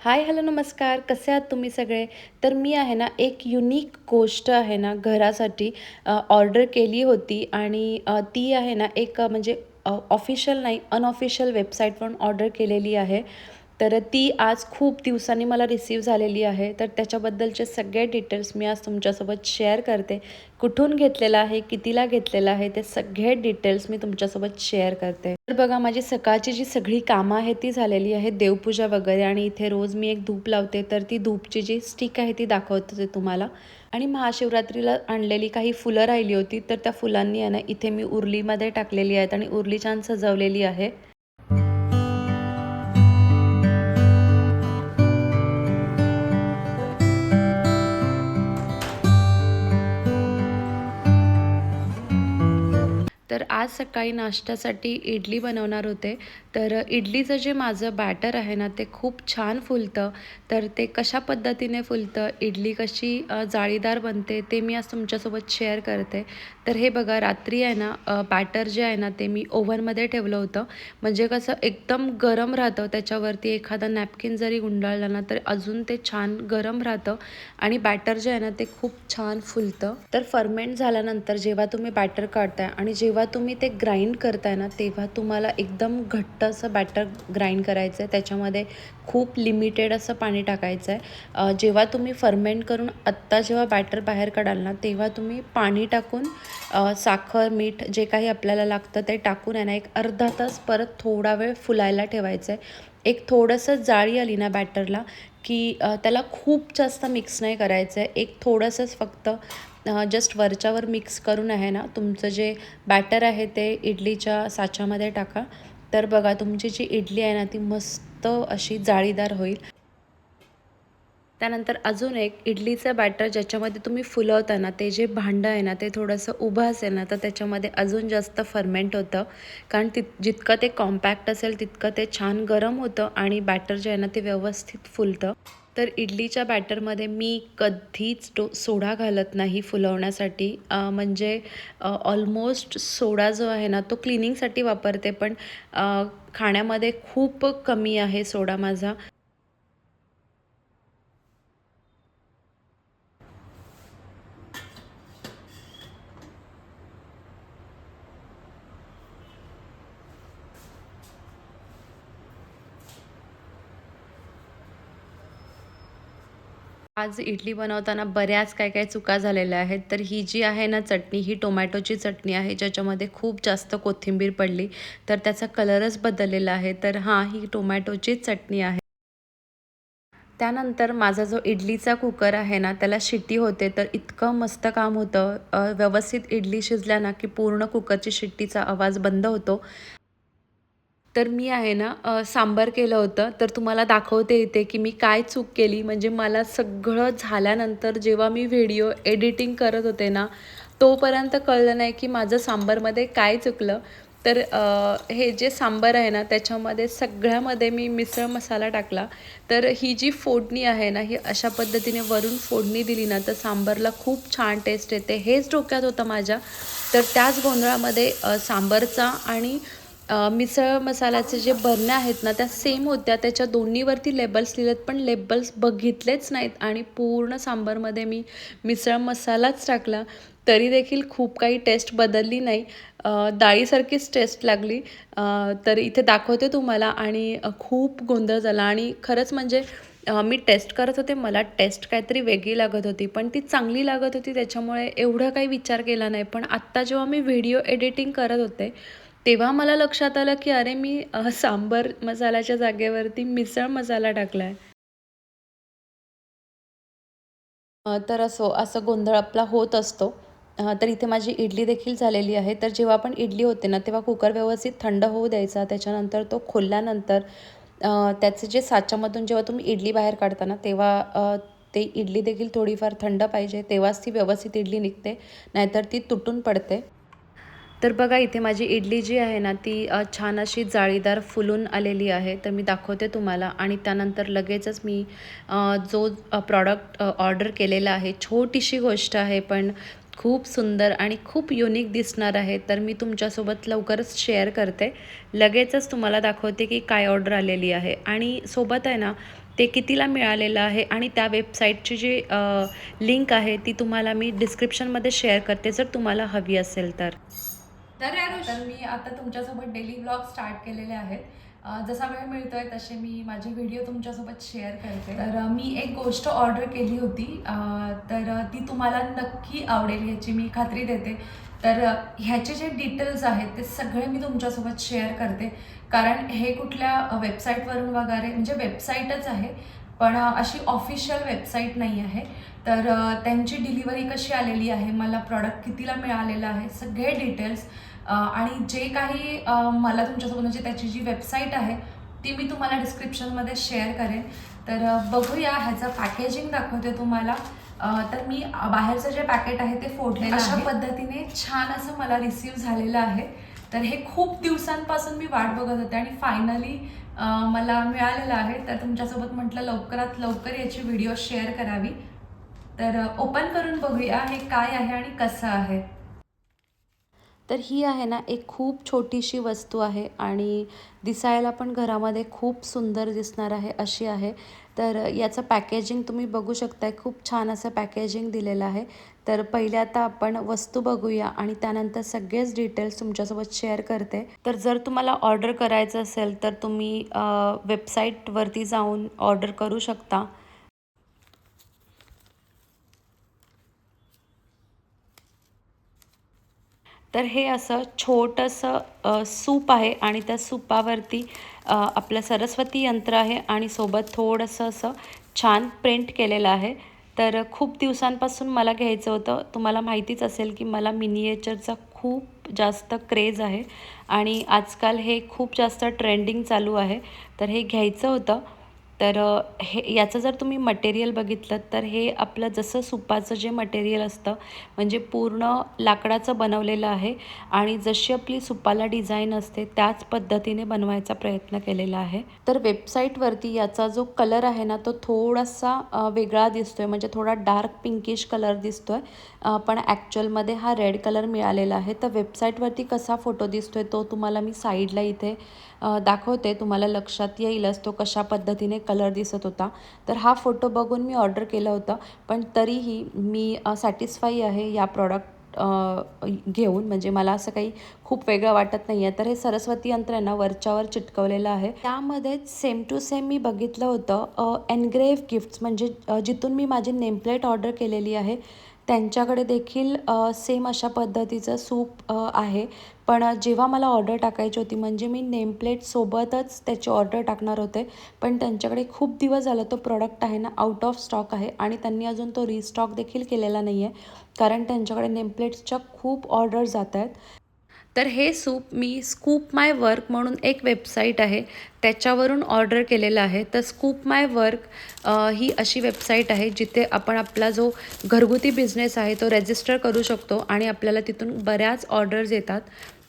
Hi hello नमस्कार. कसे आहात तुम्ही सगळे? तर मी आहे ना एक युनिक गोष्ट आहे ना घरासाठी ऑर्डर केली होती आणि ती आहे ना एक म्हणजे ऑफिशियल नाही अनऑफिशियल वेबसाईटवरून ऑर्डर केलेली आहे. तर ती आज खूप दिवसांनी मला रिसीव झालेली आहे. तर त्याच्याबद्दलचे सगळे डिटेल्स मी आज तुमच्यासोबत शेअर करते. कुठून घेतलेलं आहे कितीला घेतलेलं आहे ते सगळे डिटेल्स मी तुमच्यासोबत शेअर करते. तर बघा माझी सकाळची जी सगळी कामं आहेत ती झालेली आहे देवपूजा वगैरे आणि इथे रोज मी एक धूप लावते. तर ती धूपची जी स्टिक आहे ती दाखवते तुम्हाला. आणि महाशिवरात्रीला आणलेली काही फुलं राहिली होती तर त्या फुलांनी आहे ना इथे मी उरलीमध्ये टाकलेली आहेत आणि उरली छान सजवलेली आहे. आज सकाळी नाश्त्यासाठी इडली बनवणार होते. तर इडलीचं जे माझं बॅटर आहे ना ते खूप छान फुलतं. तर ते कशा पद्धतीने फुलतं इडली कशी जाळीदार बनते ते मी आज तुमच्यासोबत शेअर करते. तर हे बघा रात्री आहे ना बॅटर जे आहे ना ते मी ओव्हनमध्ये ठेवलं होतं. म्हणजे कसं एकदम गरम राहतं. त्याच्यावरती एखादा नॅपकिन जरी गुंडाळला ना तर अजून ते छान गरम राहतं. आणि बॅटर जे आहे ना ते खूप छान फुलतं. तर फर्मेंट झाल्यानंतर जेव्हा तुम्ही बॅटर काढताय आणि जेव्हा तुम्ही ते ग्राइंड करताय ना तेव्हा तुम्हाला एकदम घट्ट असं बॅटर ग्राइंड करायचं आहे त्याच्यामध्ये खूप लिमिटेड असं पाणी टाकायचं आहे जेव्हा तुम्ही फर्मेंट करून आत्ता जेव्हा बॅटर बाहेर काढाल ना तेव्हा तुम्ही पाणी टाकून साखर मीठ जे काही आपल्याला लागतं ते टाकून आहे ना एक अर्धा तास परत थोडा वेळ फुलायला ठेवायचं आहे एक थोडंसं जाळी आली ना बॅटरला की त्याला खूप जास्त मिक्स नाही करायचं आहे एक थोडंसंच फक्त जस्ट वरच्यावर मिक्स करून आहे ना तुमचं जे बॅटर आहे ते इडलीच्या साच्यामध्ये टाका. तर बघा तुमची जी इडली आहे ना ती मस्त अशी जाळीदार होईल. त्यानंतर अजून एक इडलीचं बॅटर ज्याच्यामध्ये तुम्ही फुलवता ना ते जे भांडं आहे ना ते थोडंसं उभं असेल ना तर त्याच्यामध्ये अजून जास्त फर्मेंट होतं. कारण ति जितकं ते कॉम्पॅक्ट असेल तितकं ते छान गरम होतं आणि बॅटर जे आहे ना ते व्यवस्थित फुलतं. तर इडलीच्या बॅटरमध्ये मी कधीच डो सोडा घालत नाही फुलवण्यासाठी. म्हणजे ऑलमोस्ट सोडा जो आहे ना तो क्लिनिंगसाठी वापरते पण खाण्यामध्ये खूप कमी आहे सोडा माझा. आज इडली बनवताना बऱ्याच काय काय चुका झालेल्या आहेत. तर ही जी आहे ना चटणी ही टोमॅटोची चटणी आहे ज्याच्यामध्ये खूप जास्त कोथिंबीर पडली तर त्याचा कलरच बदललेला आहे. तर हां ही टोमॅटोचीच चटणी आहे. त्यानंतर माझा जो इडलीचा कुकर आहे ना त्याला शिट्टी होते. तर इतकं मस्त काम होतं. व्यवस्थित इडली शिजल्या ना की पूर्ण कुकरची शिट्टीचा आवाज बंद होतो. तर मी आहे ना सांबार केलं होतं. तर तुम्हाला दाखवते इथे की मी काय चूक केली. म्हणजे मला सगळं झाल्यानंतर जेव्हा मी व्हिडिओ एडिटिंग करत होते ना तोपर्यंत कळलं नाही की माझं सांबारमध्ये काय चुकलं. तर हे जे सांबार आहे ना त्याच्यामध्ये सगळ्यामध्ये मी मिसळ मसाला टाकला. तर ही जी फोडणी आहे ना ही अशा पद्धतीने वरून फोडणी दिली ना तर सांबारला खूप छान टेस्ट येते. हेच डोक्यात होतं माझ्या. तर त्याच गोंधळामध्ये सांबारचा आणि मिसळ मसाल्याचे जे बरण्या आहेत ना त्या सेम होत्या. त्याच्या दोन्हीवरती लेबल्स लिहिलेत पण लेबल्स बघितलेच नाहीत. आणि पूर्ण सांबारमध्ये मी मिसळ मसालाच टाकला. तरी देखील खूप काही टेस्ट बदलली नाही. डाळीसारखीच टेस्ट लागली. तर इथे दाखवते तुम्हाला. आणि खूप गोंधळ झाला. आणि खरंच म्हणजे मी टेस्ट करत होते. मला टेस्ट काहीतरी वेगळी लागत होती. पण ती चांगली लागत होती. त्याच्यामुळे एवढं काही विचार केला नाही. पण आत्ता जेव्हा मी व्हिडिओ एडिटिंग करत होते तेव्हा मला लक्षात आलं की अरे मी सांबर मसाल्याच्या जागेवरती मिसळ मसाला टाकला आहे तर असो असं गोंधळ आपला होत असतो. तर इथे माझी इडली देखील झालेली आहे. तर जेव्हा पण इडली होते ना तेव्हा कुकर व्यवस्थित थंड होऊ द्यायचा. त्याच्यानंतर तो खोलल्यानंतर त्याचे जे साच्यामधून जेव्हा तुम्ही इडली बाहेर काढता ना तेव्हा ते इडली देखील थोडीफार थंड पाहिजे. तेव्हाच ती व्यवस्थित इडली निघते. नाहीतर ती तुटून पडते. तर बघा इथे माझी इडली जी आहे ना ती छान अशी जाळीदार फुलून आलेली आहे. तर मी दाखवते तुम्हाला. आणि त्यानंतर लगेचच मी जो प्रॉडक्ट ऑर्डर केलेला आहे छोटीशी गोष्ट आहे पण खूप सुंदर आणि खूप युनिक दिसणार आहे. तर मी तुमच्यासोबत लवकरच शेअर करते. लगेचच तुम्हाला दाखवते की काय ऑर्डर आलेली आहे. आणि सोबत आहे ना ते कितीला मिळालेलं आहे आणि त्या वेबसाईटची जी लिंक आहे ती तुम्हाला मी डिस्क्रिप्शनमध्ये शेअर करते जर तुम्हाला हवी असेल तर. तर तर मी आता तुमच्यासोबत डेली ब्लॉग स्टार्ट केलेले आहेत. जसा वेळ मिळतोय तसे मी माझे व्हिडिओ तुमच्यासोबत शेअर करते. तर मी एक गोष्ट ऑर्डर केली होती. तर ती तुम्हाला नक्की आवडेल याची मी खात्री देते. तर ह्याचे जे डिटेल्स आहेत ते सगळे मी तुमच्यासोबत शेअर करते. कारण हे कुठल्या वेबसाईटवरून वगैरे म्हणजे वेबसाईटच आहे. पण अशी ऑफिशियल वेबसाईट नाही आहे. तर त्यांची डिलिव्हरी कशी आलेली आहे मला प्रॉडक्ट कितीला मिळालेलं आहे सगळे डिटेल्स आणि जे काही मला तुमच्यासोबत म्हणजे त्याची जी वेबसाईट आहे ती मी तुम्हाला डिस्क्रिप्शनमध्ये शेअर करेन. तर बघूया ह्याचं पॅकेजिंग दाखवते तुम्हाला. तर मी बाहेरचं जे पॅकेट आहे ते फोडलेलं अशा पद्धतीने छान असं मला रिसीव झालेलं आहे. तर हे खूप दिवसांपासून मी वाट बघत होते आणि फायनली मला मिळालेलं आहे. तर तुमच्यासोबत म्हटलं लवकरात लवकर याची व्हिडिओ शेअर करावी. तर ओपन करून बघूया हे काय आहे आणि कसं आहे. तर ही आहे ना एक खूप छोटीशी वस्तू आहे आणि दिसायला पण घरामध्ये खूप सुंदर दिसणार आहे अशी आहे. तर याचं पॅकेजिंग तुम्ही बघू शकताय खूप छान असं पॅकेजिंग दिलेलं आहे. तर पहिले आता आपण वस्तू बघूया आणि त्यानंतर सगळेच डिटेल्स तुमच्यासोबत शेअर करते. तर जर तुम्हाला ऑर्डर करायचं असेल तर तुम्ही वेबसाईटवरती जाऊन ऑर्डर करू शकता. तर हे असं छोटंसं सूप आहे आणि त्या सूपावरती आपलं सरस्वती यंत्र आहे आणि सोबत थोडंसं असं छान प्रिंट केलेलं आहे. तर खूप दिवसांपासून मला घ्यायचं होतं. तुम्हाला माहितीच असेल की मला मिनिएचरचा खूप जास्त क्रेज आहे आणि आजकाल हे खूप जास्त ट्रेंडिंग चालू आहे. तर हे घ्यायचं होतं. तर हे याचं जर तुम्ही मटेरियल बघितलं तर हे आपलं जसं सुपाचं जे मटेरियल असतं म्हणजे पूर्ण लाकडाचं बनवलेलं आहे आणि जशी आपली सुपाला डिझाईन असते त्याच पद्धतीने बनवायचा प्रयत्न केलेला आहे. तर वेबसाईटवरती याचा जो कलर आहे ना तो थोडासा वेगळा दिसतो आहे म्हणजे थोडा डार्क पिंकिश कलर दिसतो आहे पण ॲक्च्युअलमध्ये हा रेड कलर मिळालेला आहे. तर वेबसाईटवरती कसा फोटो दिसतो आहे तो तुम्हाला मी साईडला इथे दाखवते तुम्हाला लक्षात येईलच तो कशा पद्धतीने कलर दिसत होता. तर हा फोटो बघून मी ऑर्डर केलं होतं पण तरीही मी सॅटिस्फाई आहे या प्रॉडक्ट घेऊन. म्हणजे मला असं काही खूप वेगळं वाटत नाही आहे तर हे सरस्वती यंत्र आहे ना वरच्यावर चिटकवलेलं आहे. त्यामध्येच सेम टू सेम मी बघितलं होतं एनग्रेव्ह गिफ्ट्स म्हणजे जिथून मी माझी नेमप्लेट ऑर्डर केलेली आहे त्यांच्याकडे देखील सेम अशा पद्धतीचं सूप आहे. पण जेव्हा मला ऑर्डर टाकायची होती म्हणजे मी नेमप्लेटसोबतच त्याची ऑर्डर टाकणार होते. पण त्यांच्याकडे खूप दिवस झालं तो प्रॉडक्ट आहे ना आउट ऑफ स्टॉक आहे आणि त्यांनी अजून तो रिस्टॉक देखील केलेला नाही आहे कारण त्यांच्याकडे नेमप्लेट्सच्या खूप ऑर्डर जात आहेत. तर हे सूप मी स्कूप माय वर्क म्हणून एक वेबसाईट आहे. त्याच्यावरून ऑर्डर केलेलं आहे. तर स्कूप माय वर्क ही अशी वेबसाईट आहे जिथे आपण आपला जो घरगुती बिझनेस आहे तो रजिस्टर करू शकतो आणि आपल्याला तिथून बऱ्याच ऑर्डर्स येतात.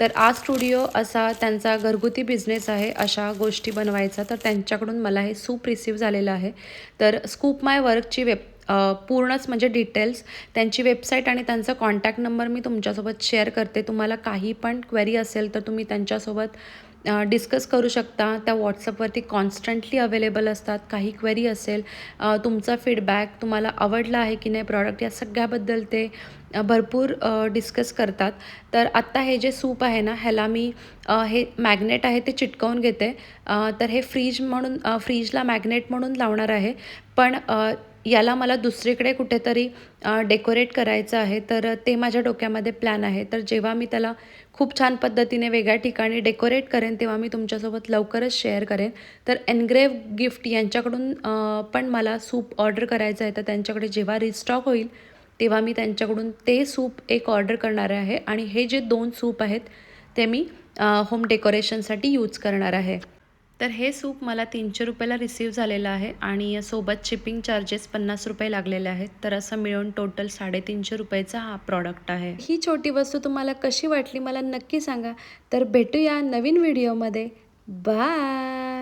तर आज स्टुडिओ असा त्यांचा घरगुती बिझनेस आहे अशा गोष्टी बनवायचा. तर त्यांच्याकडून मला हे सूप रिसीव झालेलं आहे. तर स्कूप माय वर्कची वेब पूर्णच म्हणजे डिटेल्स त्यांची वेबसाईट आणि त्यांचा कॉन्टॅक्ट नंबर मी तुमच्यासोबत शेअर करते. तुम्हाला काही पण क्वेरी असेल तर तुम्ही त्यांच्यासोबत डिस्कस करू शकता. त्या व्हॉट्सअपवरती कॉन्स्टंटली अवेलेबल असतात. काही क्वेरी असेल तुमचा फीडबॅक तुम्हाला आवडला आहे की नाही प्रॉडक्ट या सगळ्याबद्दल ते भरपूर डिस्कस करतात. तर आत्ता हे जे सूप आहे ना ह्याला मी हे मॅग्नेट आहे ते चिटकवून घेते. तर हे फ्रीज म्हणून फ्रीजला मॅग्नेट म्हणून लावणार आहे. पण याला मला दुसरीकडे कुठेतरी डेकोरेट करायचं आहे. तर ते माझ्या डोक्यामध्ये प्लॅन आहे. तर जेव्हा मी त्याला खूप छान पद्धतीने वेगळ्या ठिकाणी डेकोरेट करेन तेव्हा मी तुमच्यासोबत लवकरच शेअर करेन. तर एनग्रेव गिफ्ट यांच्याकडून पण मला सूप ऑर्डर करायचं आहे. तर त्यांच्याकडे जेव्हा रिस्टॉक होईल तेव्हा मी त्यांच्याकडून ते सूप एक ऑर्डर करणार आहे. आणि हे जे दोन सूप आहेत ते मी होम डेकोरेशनसाठी यूज करणार आहे. तर हे सूप मला तीनशे रुपयाला रिसीव झालेलं आहे आणि सोबत शिपिंग चार्जेस पन्नास रुपये लागलेले आहेत. तर असं मिळून टोटल साडेतीनशे रुपयाचा हा प्रॉडक्ट आहे. ही छोटी वस्तू तुम्हाला कशी वाटली मला नक्की सांगा. तर भेटूया नवीन व्हिडिओमध्ये बाय